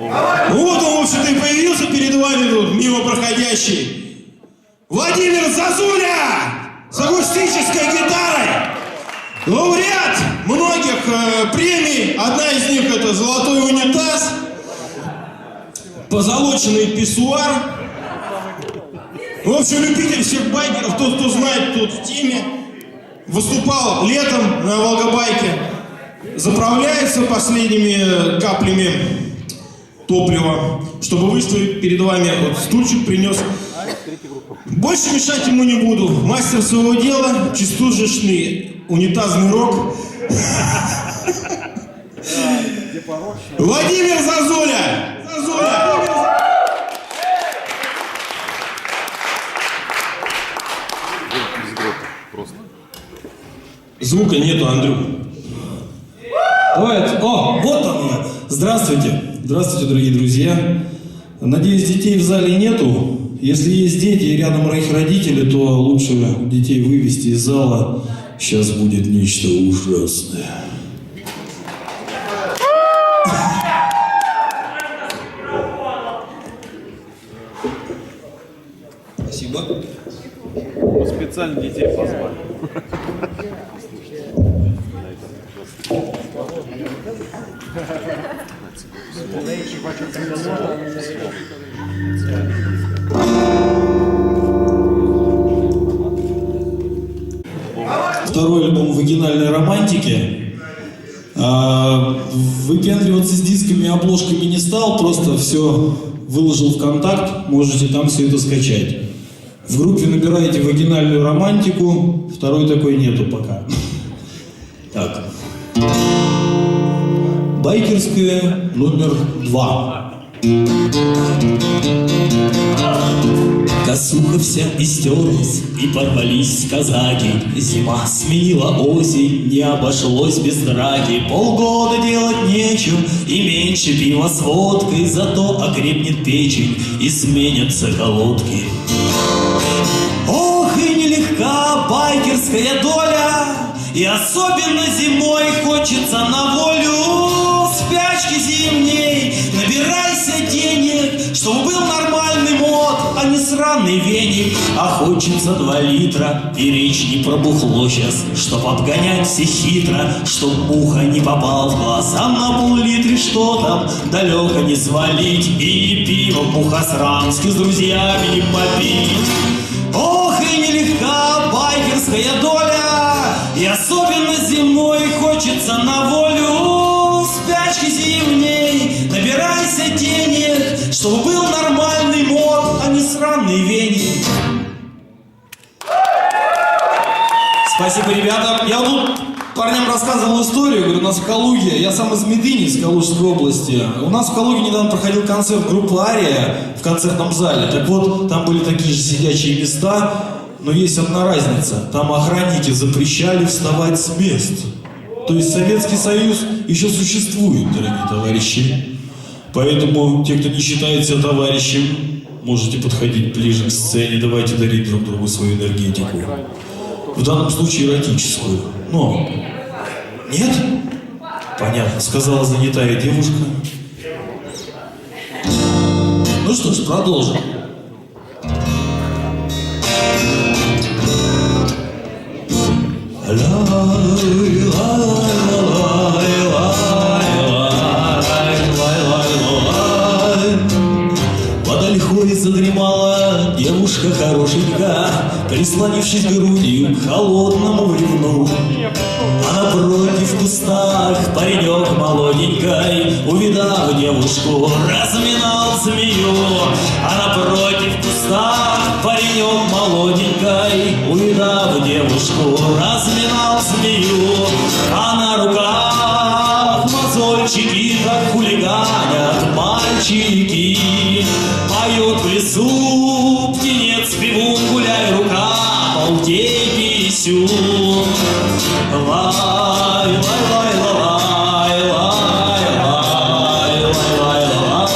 Вот он, в общем-то, и появился перед вами тут, мимо проходящий. Владимир Зазуля! С акустической гитарой! Лауреат многих э, премий. Одна из них это «Золотой унитаз», «Позолоченный писсуар». В общем, любитель всех байкеров, тот, кто знает, тот в теме. Выступал летом на Волгобайке. Заправляется последними каплями топлива, чтобы выставить перед вами. Вот стульчик принес. Больше мешать ему не буду. Мастер своего дела, частушечный унитазный рок. Владимир Зазуля! Зазуля! Звука нету, Андрюх. Давай, о, вот он. Здравствуйте. Здравствуйте, дорогие друзья. Надеюсь, детей в зале нету. Если есть дети и рядом их родители, то лучше детей вывести из зала. Сейчас будет нечто ужасное. Спасибо. Мы специально детей позвали. Второй альбом вагинальной романтики. А, Выпендриваться с дисками и обложками не стал, просто все выложил в контакт, можете там все это скачать. В группе набираете вагинальную романтику, второй такой нету пока. Так. Байкерская номер два. Косуха вся истерлась, и порвались казаки. Зима сменила осень, не обошлось без драки. Полгода делать нечего, и меньше пива с водкой, зато окрепнет печень, и сменятся колодки. Ох, и нелегка байкерская доля, и особенно зимой хочется на волю спячки зимней. Не сраный веник. А хочется два литра, и речь не про бухло сейчас, чтоб обгонять все хитро, чтоб ухо не попал в глаз, а на пол-литре что там далеко не свалить, и пиво мухосрански с друзьями попить. Ох, и нелегка байкерская доля, и особенно зимой хочется на волю спячки зимней. Набирайся денег, чтобы был нормальный а не сраный веник. Спасибо, ребята. Я тут парням рассказывал историю, говорю, у нас в Калуге, я сам из Медыни, из Калужской области. У нас в Калуге недавно проходил концерт группы Ария в концертном зале. Так вот, там были такие же сидячие места, но есть одна разница. Там охранники запрещали вставать с мест. То есть Советский Союз еще существует, дорогие товарищи. Поэтому те, кто не считает себя товарищем, можете подходить ближе к сцене, давайте дарить друг другу свою энергетику. В данном случае эротическую. Но... Нет? Понятно, сказала занятая девушка. Ну что ж, продолжим. Под хорошенька, Прислонившись грудью к холодному бревну. А напротив в кустах паренек молоденькой, Увидав девушку, разминал змею. А напротив в кустах паренек молоденькой, Увидав девушку, разминал змею. А на руках мозольчики, как хулиганят мальчики. Поют в лесу писю. Лай, лай, лай, лай, лай, лай, лай, лай, лай.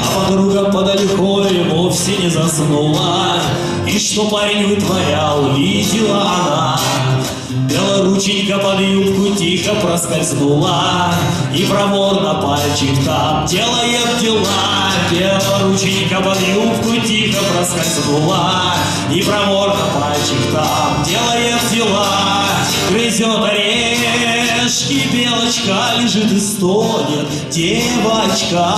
А подруга под ольхой вовсе не заснула, И что парень вытворял, видела она. Белорученька под юбку тихо проскользнула. И проворно пальчик там делает дела. Белорученька под юбку тихо проскользнула. И проворно пальчик там делает дела. Грызет орешки, белочка лежит и стонет Девочка,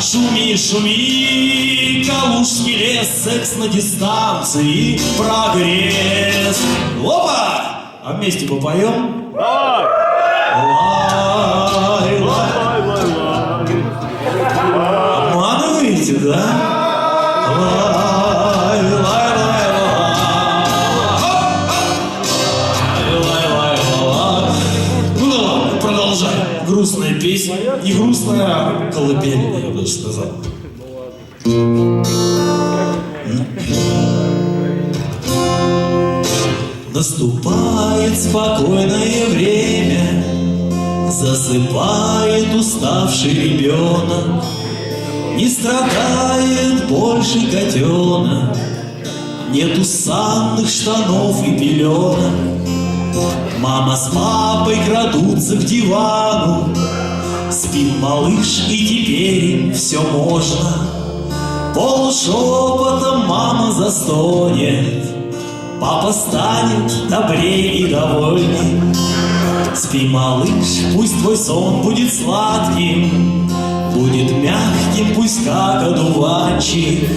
шуми, шуми Калужский лес, секс на дистанции, прогресс. Опа! А вместе попоем? Давай! Спокойное время, Засыпает уставший ребенок, Не страдает больше котенок, Нету санных штанов и пеленок. Мама с папой крадутся к дивану, Спит малыш, и теперь им все можно. Полушепотом мама застонет, Папа станет добрее и довольней. Спи, малыш, пусть твой сон будет сладким, Будет мягким, пусть как одуванчик,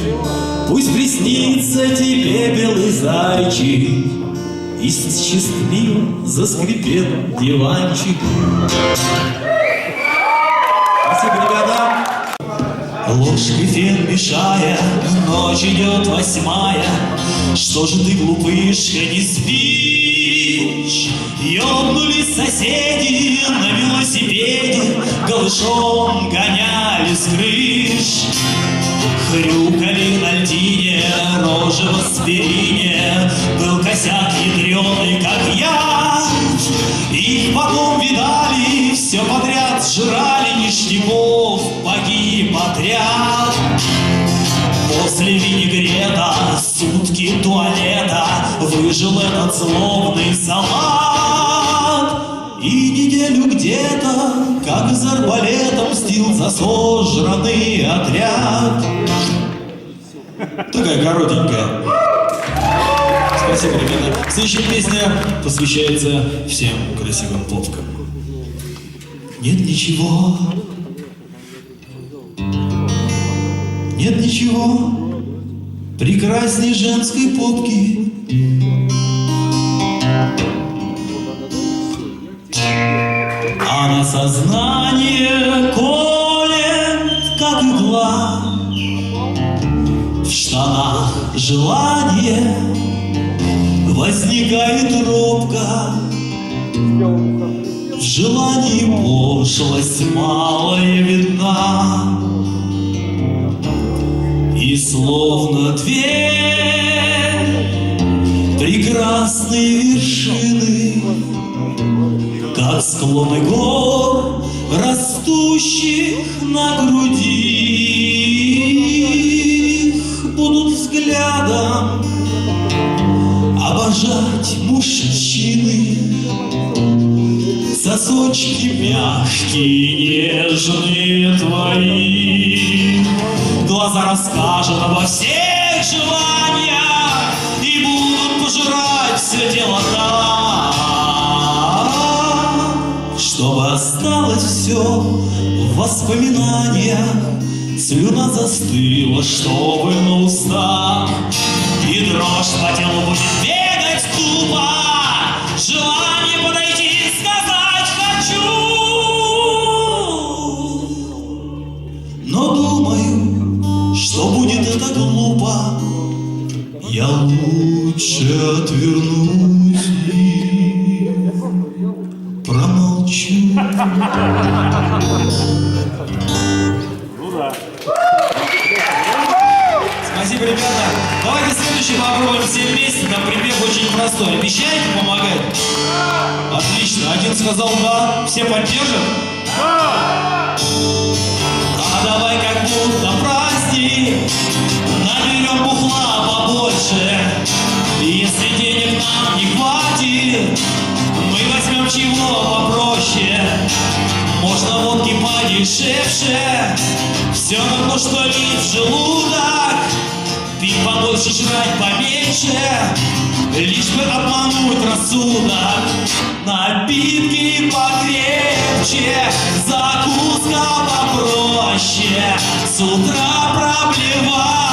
Пусть приснится тебе белый зайчик, И счастливо заскрипит диванчик. Спасибо, ребята. Ложкой фен мешая, ночь идет восьмая. Что же ты, глупышка, не спишь? Ёбнулись соседи на велосипеде, Голышом гоняли с крыш. Хрюкали на льдине, рожи в аспирине, Был косяк ядреный, как я. Их потом видали, все подряд сжирали ништяков, погиб отряд. Туалета, Выжил этот злобный салат. И неделю где-то, как из арбалета, Мстил за сожранный отряд. Такая коротенькая. Спасибо, ребята. Следующая песня посвящается всем красивым попкам. Нет ничего, нет ничего прекрасней женской попки. А на сознание колет, как игла, в штанах желание возникает робко. В желании пошлость малая видна. Словно дверь прекрасные вершины, Как склоны гор, растущих на груди, Будут взглядом обожать мужчины. Сосочки мягкие, нежные твои, расскажут обо всех желаниях И будут пожирать все дело так, Чтобы осталось все в воспоминаниях, Слюна застыла, чтобы на устах, И дрожь по телу будет бегать тупо, Желание Я лучше отвернусь и промолчу. Ну да. Спасибо, ребята. Давайте следующий попробуем все вместе. Там припев очень простой. Обещаете помогать? Отлично. Один сказал да. Все поддержат? А давай как будто праздник Наберем бухла побольше, если денег нам не хватит, мы возьмем чего попроще, можно водки подешевше, все равно что лить в желудок, ты побольше жрать поменьше, лишь бы обмануть рассудок. Напитки покрепче, закуска попроще, с утра проблевать.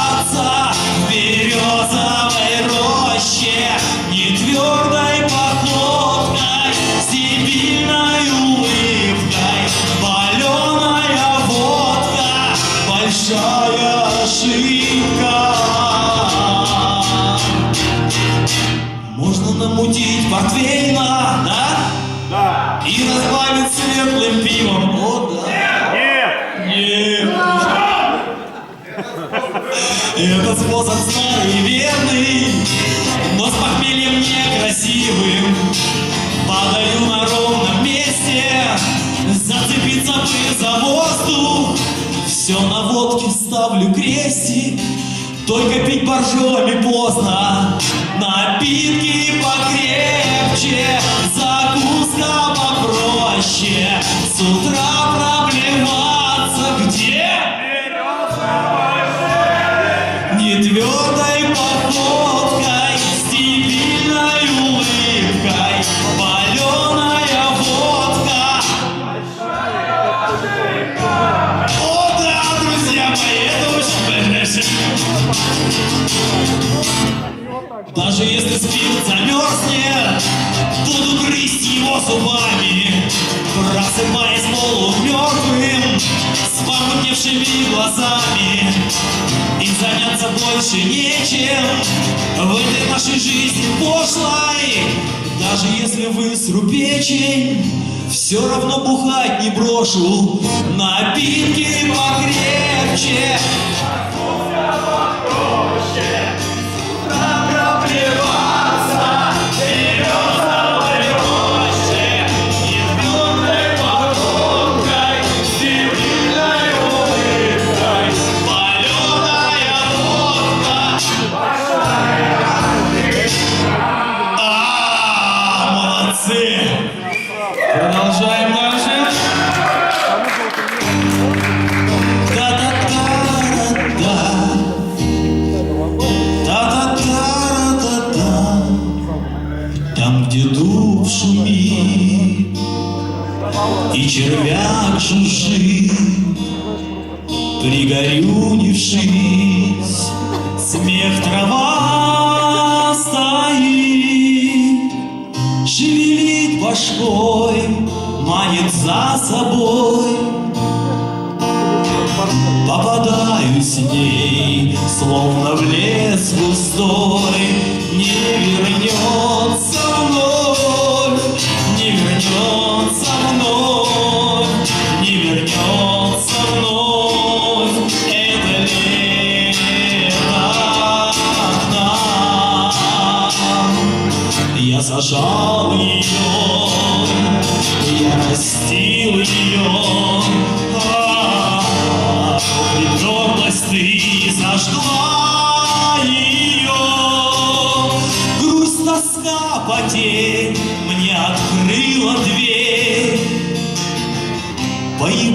Ставлю крестик, только пить боржоми поздно. Напитки покрепче, закуска попроще. С утра зубами, просыпаясь полумертвым, с помутневшими глазами. И заняться больше нечем в этой нашей жизни пошлой. Даже если высру печень, все равно бухать не брошу. Напитки покрепче, all.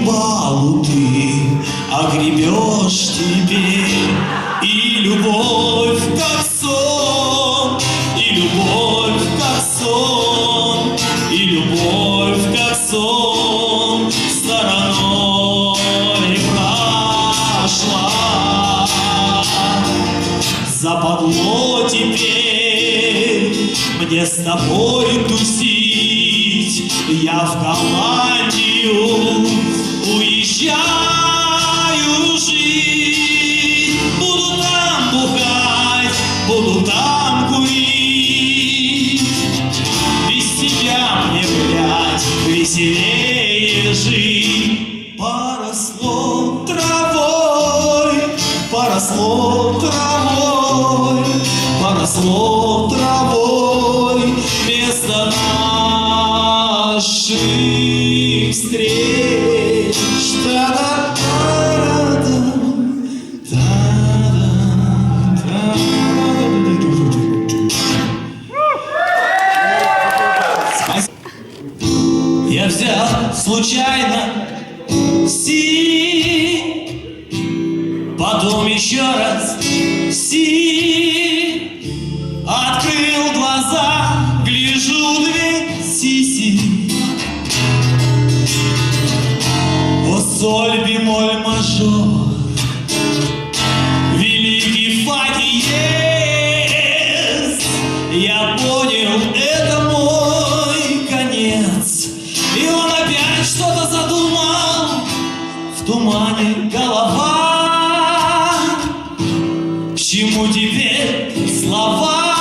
Поебалу ты огребешь теперь И любовь как сон, и любовь как сон, И любовь как сон стороной прошла. Западло теперь мне с тобой тусить, я в Голландию Yeah. Теперь слова.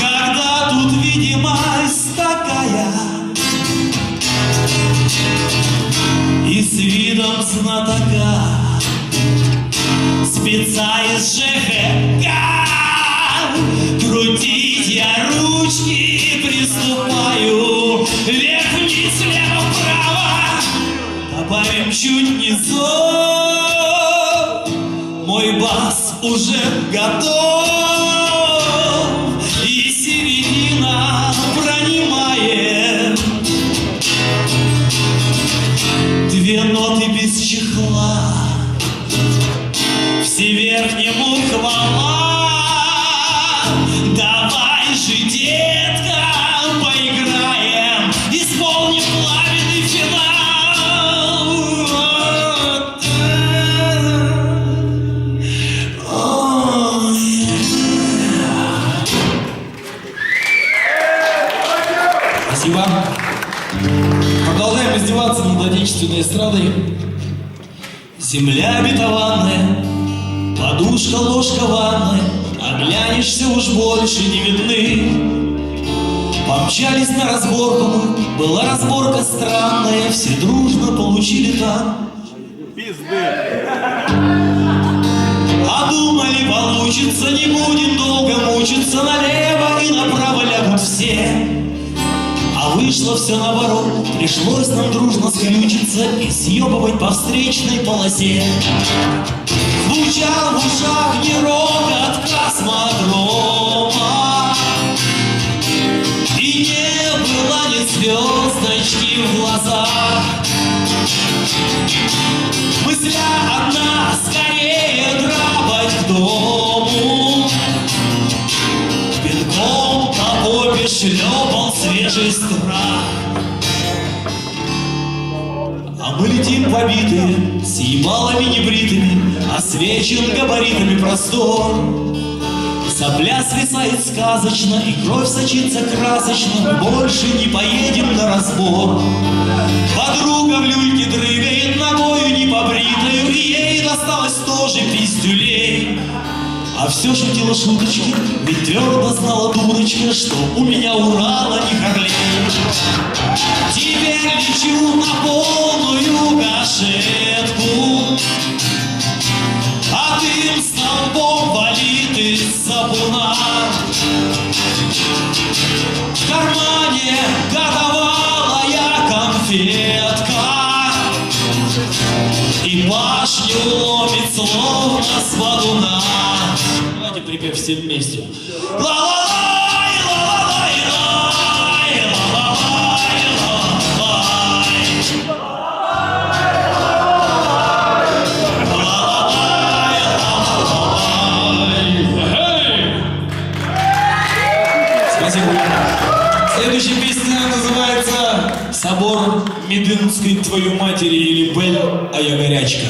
Когда тут видимость такая И с видом знатока Спеца из ЖХК Крутить я ручки приступаю Вверх-вниз, влево-вправо Добавим чуть низов Мой бас уже готов И середина пронимает. Две ноты Земля обетованная, подушка, ложка ванны, Оглянешься уж больше не видны. Помчались на разборку мы, была разборка странная, Все дружно получили там. Пизды. А думали, получится, не будем долго мучиться, Налево и. А вышло все наоборот, пришлось нам дружно скрючиться И съебывать по встречной полосе. Звучал в ушах не рокот космодрома. И не было ни звездочки в глазах. Мысля одна, скорее драбать к дому. Пинком по попе шлепал свежий страх. А мы летим побитые, с ебалами небритыми Освечен габаритами простор. Сопля свисает сказочно, и кровь сочится красочно больше не поедем на разбор. Подруга в люльке дрыгает ногою непобритою И ей досталось тоже пиздюлей а все шутила шуточки, ведь твердо знала дурочка, что у меня Урала не Харлей. Теперь лечу на полную гашетку, а дым столбом валит из сапуна. В кармане годовалая конфетка, и башню ломит словно с валуна. Давайте припев все вместе. Ла-ла-лай, ла-ла-лай, лай, ла-ла-лай, ла-ла-лай. Следующая песня называется «Собор Медынской твою матери» или «Бель, а я горячка».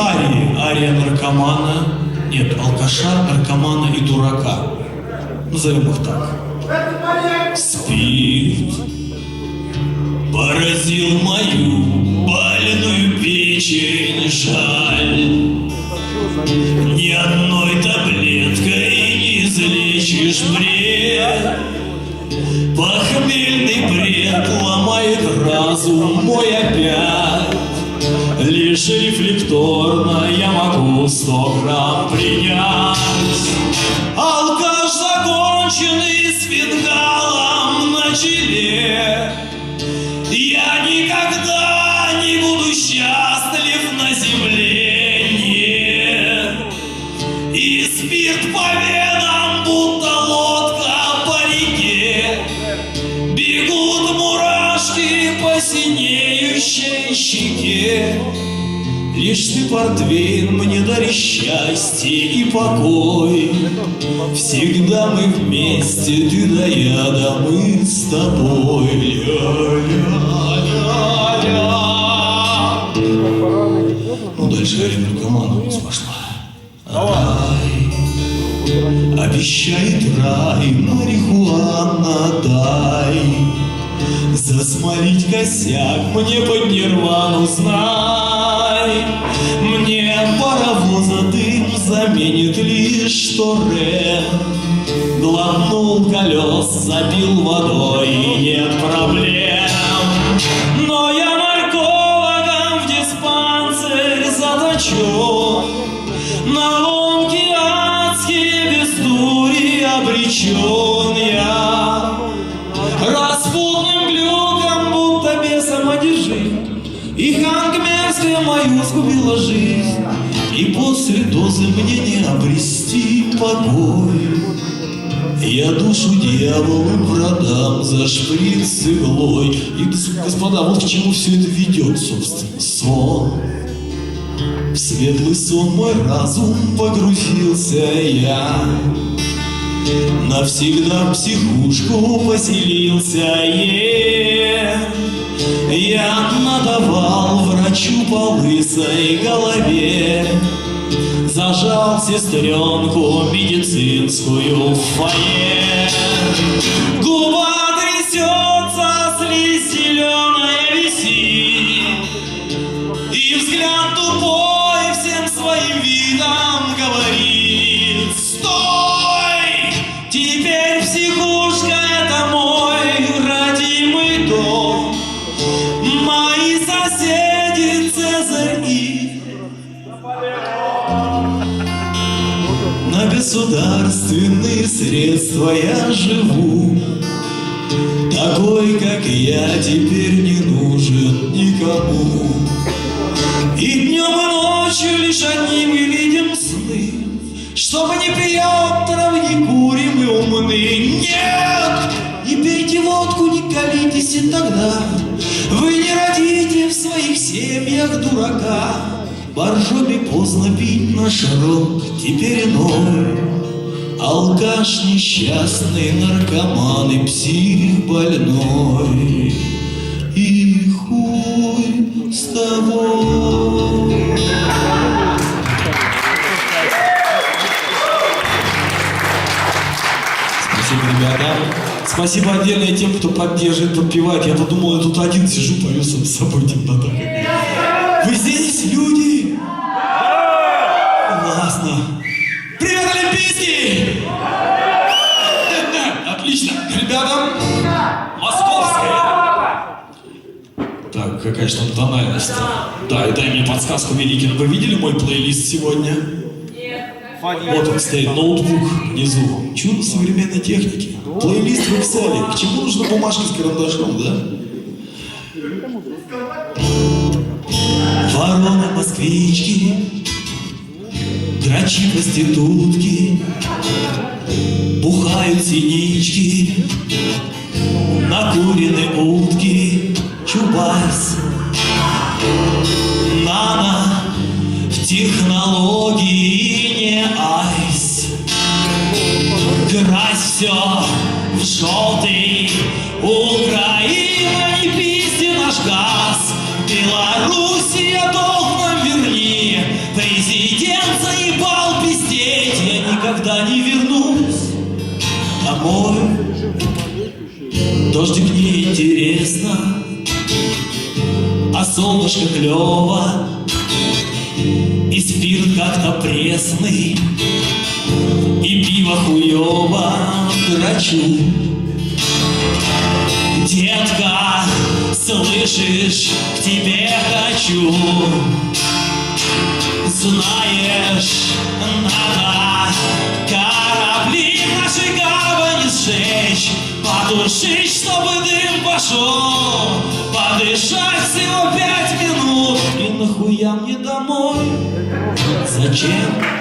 Арии. Ария наркомана, нет, алкаша, наркомана и дурака. Назовем их так. Спирт поразил мою больную печень, жаль. Ни одной таблеткой не излечишь бред. Похмельный бред ломает разум мой опять. Лишь рефлекторно я могу сто грамм принять. Алкаш законченный с фингалом на челе. Лишь ты, портвейн, мне даришь счастье и покой. Всегда мы вместе, ты да я, да мы с тобой. Ля-ля-ля-ля. Ну, дальше у нас пошла. Рай, обещает рай, марихуана дай. Засмолить косяк мне под нирвану знай заменит лишь торе Глотнул колес, забил водой и нет проблем. Но я наркологом в диспансер заточен На ломки адские без дури обречен я. Распутным глюком, будто бесом одержим И хангмерская мою сгубила жизнь И после дозы мне не обрести покой я душу дьяволу продам за шприц иглой. И, гос- господа, вот к чему все это ведет, собственно, сон. В светлый сон мой разум погрузился я. Навсегда в психушку поселился е. Я надавал врачу по лысой голове Зажал сестренку медицинскую в фойе. Губа трясется, слизь зеленая висит и взгляд тупой государственные средства я живу Такой, как я, теперь не нужен никому и днем и ночью лишь одним мы видим сны, Чтобы не пьем травы, не курим и умны. Нет! Не пейте водку, не колитесь, и тогда Вы не родите в своих семьях дурака. Боржоми поздно пить наш рок, теперь иной. Алкаш несчастный, наркоман и псих больной. И хуй с тобой. Спасибо, ребята. Спасибо отдельно тем, кто поддерживает, подпевает. Я подумал, я тут один сижу, повез с собой темнота. Вы здесь люди? Же там тональность? Да, и дай мне подсказку, Великин. Вы видели мой плейлист сегодня? Вот он стоит, ноутбук внизу. Чудо современной техники. Плейлист в Excel. К чему нужна бумажка с карандашом, да? Вороны москвички, грачи проститутки, бухают синички, накурены утки, чубайс, нано, в технологии не айс. Крась все в желтый, Украина, не пизди наш газ, Белоруссия, долг нам верни, Президент заебал пиздеть, я никогда не вернусь домой. Дождик не интересно, а солнышко клево, и спирт как-то пресный, и пиво хуёво драчу. Детка, слышишь, к тебе хочу. Знаешь, надо корабли в нашей гавани сжечь, потушить, чтобы дым пошел, подышать всего пять минут. И нахуя мне домой? Зачем?